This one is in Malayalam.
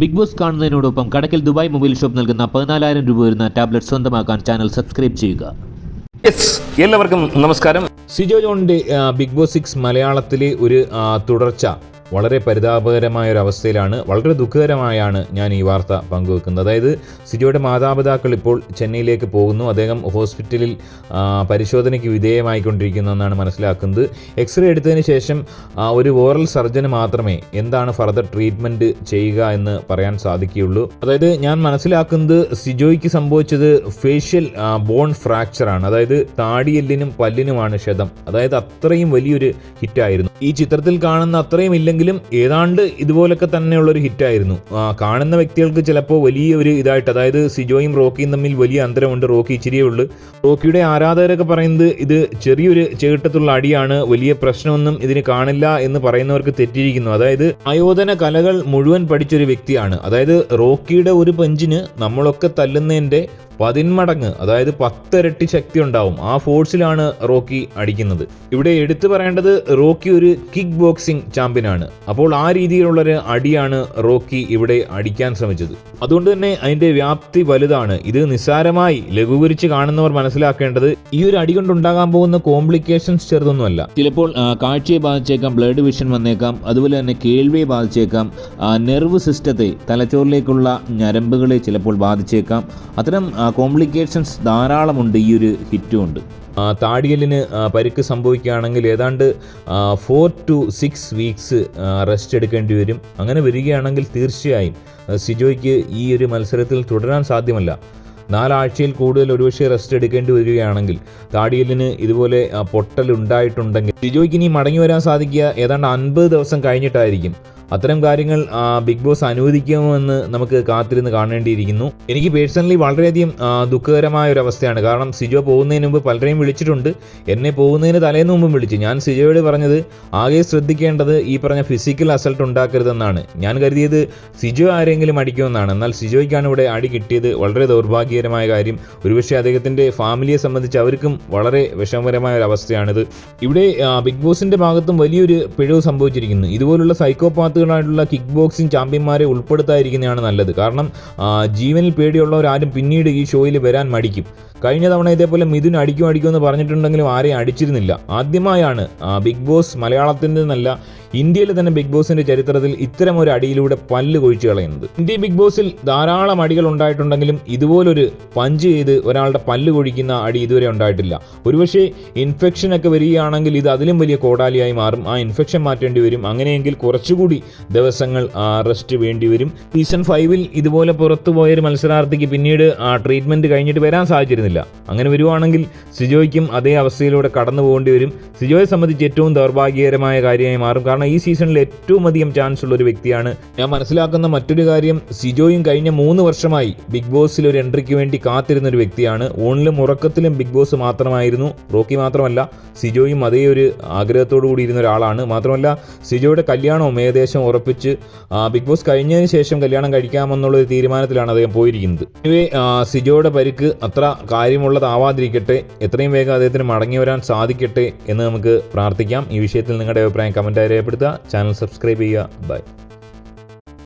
ബിഗ് ബോസ് കാണുന്നതിനോടൊപ്പം കടക്കൽ ദുബായ് മൊബൈൽ ഷോപ്പ് നൽകുന്ന പതിനാലായിരം രൂപ വരുന്ന ടാബ്ലറ്റ് സ്വന്തമാക്കാൻ ചാനൽ സബ്സ്ക്രൈബ് ചെയ്യുക. യെസ് എല്ലാവർക്കും നമസ്കാരം. സിജോ ജോണിന്റെ ബിഗ് ബോസ് സിക്സ് മലയാളത്തിലെ ഒരു തുടർച്ച. വളരെ പരിതാപകരമായ ഒരു അവസ്ഥയിലാണ് വളരെ ദുഃഖകരമായാണ് ഞാൻ ഈ വാർത്ത പങ്കുവെക്കുന്നത്. അതായത് സിജോയുടെ മാതാപിതാക്കൾ ഇപ്പോൾ ചെന്നൈയിലേക്ക് പോകുന്നു. അദ്ദേഹം ഹോസ്പിറ്റലിൽ പരിശോധനയ്ക്ക് വിധേയമായിക്കൊണ്ടിരിക്കുന്നു എന്നാണ് മനസ്സിലാക്കുന്നത്. എക്സ്റേ എടുത്തതിന് ശേഷം ഒരു ഓറൽ സർജന് മാത്രമേ എന്താണ് ഫർദർ ട്രീറ്റ്മെന്റ് ചെയ്യുക എന്ന് പറയാൻ സാധിക്കുകയുള്ളൂ. അതായത് ഞാൻ മനസ്സിലാക്കുന്നത് സിജോയ്ക്ക് സംഭവിച്ചത് ഫേഷ്യൽ ബോൺ ഫ്രാക്ചറാണ്. അതായത് താടിയെല്ലിനും പല്ലിനുമാണ് ക്ഷതം. അതായത് അത്രയും വലിയൊരു ഹിറ്റായിരുന്നു. ഈ ചിത്രത്തിൽ കാണുന്ന അത്രയും ഇല്ലെങ്കിലും ഏതാണ്ട് ഇതുപോലൊക്കെ തന്നെയുള്ളൊരു ഹിറ്റായിരുന്നു. കാണുന്ന വ്യക്തികൾക്ക് ചിലപ്പോൾ വലിയ ഒരു ഇതായിട്ട് അതായത് സിജോയും റോക്കിയും തമ്മിൽ വലിയ അന്തരമുണ്ട് റോക്കി ഇച്ചിരിയേ ഉള്ളൂ. റോക്കിയുടെ ആരാധകരൊക്കെ പറയുന്നത് ഇത് ചെറിയൊരു ചേട്ടത്തുള്ള അടിയാണ് വലിയ പ്രശ്നമൊന്നും ഇതിന് കാണില്ല എന്ന് പറയുന്നവർക്ക് തെറ്റിയിരിക്കുന്നു. അതായത് ആയോധന കലകൾ മുഴുവൻ പഠിച്ചൊരു വ്യക്തിയാണ്. അതായത് റോക്കിയുടെ ഒരു പഞ്ചിന് നമ്മളൊക്കെ തല്ലുന്നതിന്റെ പതിന്മടങ്ങ് അതായത് പത്തിരട്ടി ശക്തി ഉണ്ടാവും ആ ഫോഴ്സിലാണ് റോക്കി അടിക്കുന്നത്. ഇവിടെ എടുത്തു പറയേണ്ടത് റോക്കി ഒരു കിക്ക് ബോക്സിംഗ് ചാമ്പ്യൻ ആണ്. അപ്പോൾ ആ രീതിയിലുള്ളൊരു അടിയാണ് റോക്കി ഇവിടെ അടിക്കാൻ ശ്രമിച്ചത്. അതുകൊണ്ട് തന്നെ അതിന്റെ വ്യാപ്തി വലുതാണ്. ഇത് നിസ്സാരമായി ലഘൂകരിച്ച് കാണുന്നവർ മനസ്സിലാക്കേണ്ടത് ഈ ഒരു അടി കൊണ്ടുണ്ടാകാൻ പോകുന്ന കോംപ്ലിക്കേഷൻസ് ചെറുതൊന്നുമല്ല. ചിലപ്പോൾ കാഴ്ചയെ ബാധിച്ചേക്കാം ബ്ലഡ് വിഷൻ വന്നേക്കാം അതുപോലെ തന്നെ കേൾവിയെ ബാധിച്ചേക്കാം നെർവ് സിസ്റ്റത്തെ തലച്ചോറിലേക്കുള്ള ഞരമ്പുകളെ ചിലപ്പോൾ ബാധിച്ചേക്കാം. അത്തരം കോംപ്ലിക്കേഷൻസ് ധാരാളമുണ്ട് ഈ ഒരു ഹിറ്റും ഉണ്ട് താടിയലിന് പരിക്ക് സംഭവിക്കുകയാണെങ്കിൽ ഏതാണ്ട് four two six weeks rest എടുക്കേണ്ടി വരും. അങ്ങനെ വരികയാണെങ്കിൽ തീർച്ചയായും സിജോയ്ക്ക് ഈ ഒരു മത്സരത്തിൽ തുടരാൻ സാധ്യമല്ല. നാലാഴ്ചയിൽ കൂടുതൽ ഒരുപക്ഷെ റെസ്റ്റ് എടുക്കേണ്ടി വരികയാണെങ്കിൽ താടിയലിന് ഇതുപോലെ പൊട്ടലുണ്ടായിട്ടുണ്ടെങ്കിൽ സിജോയ്ക്ക് ഇനി മടങ്ങി വരാൻ സാധിക്കുക ഏതാണ്ട് അൻപത് ദിവസം കഴിഞ്ഞിട്ടായിരിക്കും. അത്തരം കാര്യങ്ങൾ ബിഗ് ബോസ് അനുവദിക്കുമോ എന്ന് നമുക്ക് കാത്തിരുന്ന് കാണേണ്ടിയിരിക്കുന്നു. എനിക്ക് പേഴ്സണലി വളരെയധികം ദുഃഖകരമായ ഒരു അവസ്ഥയാണ് കാരണം സിജോ പോകുന്നതിന് മുമ്പ് പലരെയും വിളിച്ചിട്ടുണ്ട്. എന്നെ പോകുന്നതിന് തലേന്ന് മുമ്പും വിളിച്ചു. ഞാൻ സിജോയോട് പറഞ്ഞത് ആകെ ശ്രദ്ധിക്കേണ്ടത് ഈ പറഞ്ഞ ഫിസിക്കൽ അസൾട്ട് ഉണ്ടാക്കരുതെന്നാണ്. ഞാൻ കരുതിയത് സിജോ ആരെങ്കിലും അടിക്കുമെന്നാണ്. എന്നാൽ സിജോയ്ക്കാണ് ഇവിടെ അടി കിട്ടിയത് വളരെ ദൗർഭാഗ്യകരമായ കാര്യം. ഒരുപക്ഷെ അദ്ദേഹത്തിന്റെ ഫാമിലിയെ സംബന്ധിച്ച് അവർക്കും വളരെ വിഷമകരമായ ഒരു അവസ്ഥയാണിത് ഇവിടെ ബിഗ് ബോസിന്റെ ഭാഗത്തും വലിയൊരു പിഴവ് സംഭവിച്ചിരിക്കുന്നു. ഇതുപോലുള്ള സൈക്കോപാത്തുകളായിട്ടുള്ള കിക്ക് ബോക്സിംഗ് ചാമ്പ്യന്മാരെ ഉൾപ്പെടുത്താതിരിക്കുന്നതാണ് നല്ലത്. കാരണം ജീവനിൽ പേടിയുള്ളവരാരും പിന്നീട് ഈ ഷോയിൽ വരാൻ മടിക്കും. കഴിഞ്ഞ തവണ ഇതേപോലെ മിഥുൻ അടിക്കും അടിക്കും എന്ന് പറഞ്ഞിട്ടുണ്ടെങ്കിലും ആരെയും അടിച്ചിരുന്നില്ല. ആദ്യമായാണ് ബിഗ് ബോസ് മലയാളത്തിൽ എന്നല്ല ഇന്ത്യയിൽ തന്നെ ബിഗ് ബോസിന്റെ ചരിത്രത്തിൽ ഇത്തരം ഒരു അടിയിലൂടെ പല്ല് കൊഴിച്ചു കളയുന്നത്. ഇന്ത്യ ബിഗ് ബോസിൽ ധാരാളം അടികൾ ഉണ്ടായിട്ടുണ്ടെങ്കിലും ഇതുപോലൊരു പഞ്ച് ചെയ്ത് ഒരാളുടെ പല്ല് കൊഴിക്കുന്ന അടി ഇതുവരെ ഉണ്ടായിട്ടില്ല. ഒരുപക്ഷെ ഇൻഫെക്ഷൻ ഒക്കെ വരികയാണെങ്കിൽ ഇത് അതിലും വലിയ കോടാലിയായി മാറും. ആ ഇൻഫെക്ഷൻ മാറ്റേണ്ടി വരും. അങ്ങനെയെങ്കിൽ കുറച്ചുകൂടി ദിവസങ്ങൾ റെസ്റ്റ് വേണ്ടി വരും. സീസൺ ഫൈവിൽ ഇതുപോലെ പുറത്തു പോയൊരു മത്സരാർത്ഥിക്ക് പിന്നീട് ആ ട്രീറ്റ്മെന്റ് കഴിഞ്ഞിട്ട് വരാൻ സാധിച്ചിരുന്നില്ല. അങ്ങനെ വരുവാണെങ്കിൽ സിജോയ്ക്കും അതേ അവസ്ഥയിലൂടെ കടന്നു പോകേണ്ടി വരും. സിജോയെ സംബന്ധിച്ച് ഏറ്റവും ദൗർഭാഗ്യകരമായ കാര്യമായി മാറും. കാരണം ഈ സീസണിൽ ഏറ്റവും അധികം ചാൻസ് ഉള്ള ഒരു വ്യക്തിയാണ്. ഞാൻ മനസ്സിലാക്കുന്ന മറ്റൊരു കാര്യം സിജോയും കഴിഞ്ഞ മൂന്ന് വർഷമായി ബിഗ് ബോസിൽ ഒരു എൻട്രിക്ക് വേണ്ടി കാത്തിരുന്ന ഒരു വ്യക്തിയാണ്. ഓണിലും ഉറക്കത്തിലും ബിഗ് ബോസ് മാത്രമായിരുന്നു. റോക്കി മാത്രമല്ല സിജോയും അതേ ഒരു ആഗ്രഹത്തോടു കൂടി ഇരുന്ന ഒരാളാണ്. മാത്രമല്ല സിജോയുടെ കല്യാണവും ഏകദേശം ഉറപ്പിച്ച് ബിഗ് ബോസ് കഴിഞ്ഞതിന് ശേഷം കല്യാണം കഴിക്കാമെന്നുള്ള ഒരു തീരുമാനത്തിലാണ് അദ്ദേഹം പോയിരിക്കുന്നത്. ഇവേ സിജോയുടെ പരിക്ക് അത്ര കാര്യമുള്ളതാവാതിരിക്കട്ടെ എത്രയും വേഗം അദ്ദേഹത്തിന് മടങ്ങി വരാൻ സാധിക്കട്ടെ എന്ന് നമുക്ക് പ്രാർത്ഥിക്കാം. ഈ വിഷയത്തിൽ നിങ്ങളുടെ അഭിപ്രായം കമന്റായി രേഖപ്പെടുത്തുക ചാനൽ സബ്സ്ക്രൈബ് ചെയ്യുക. ബൈ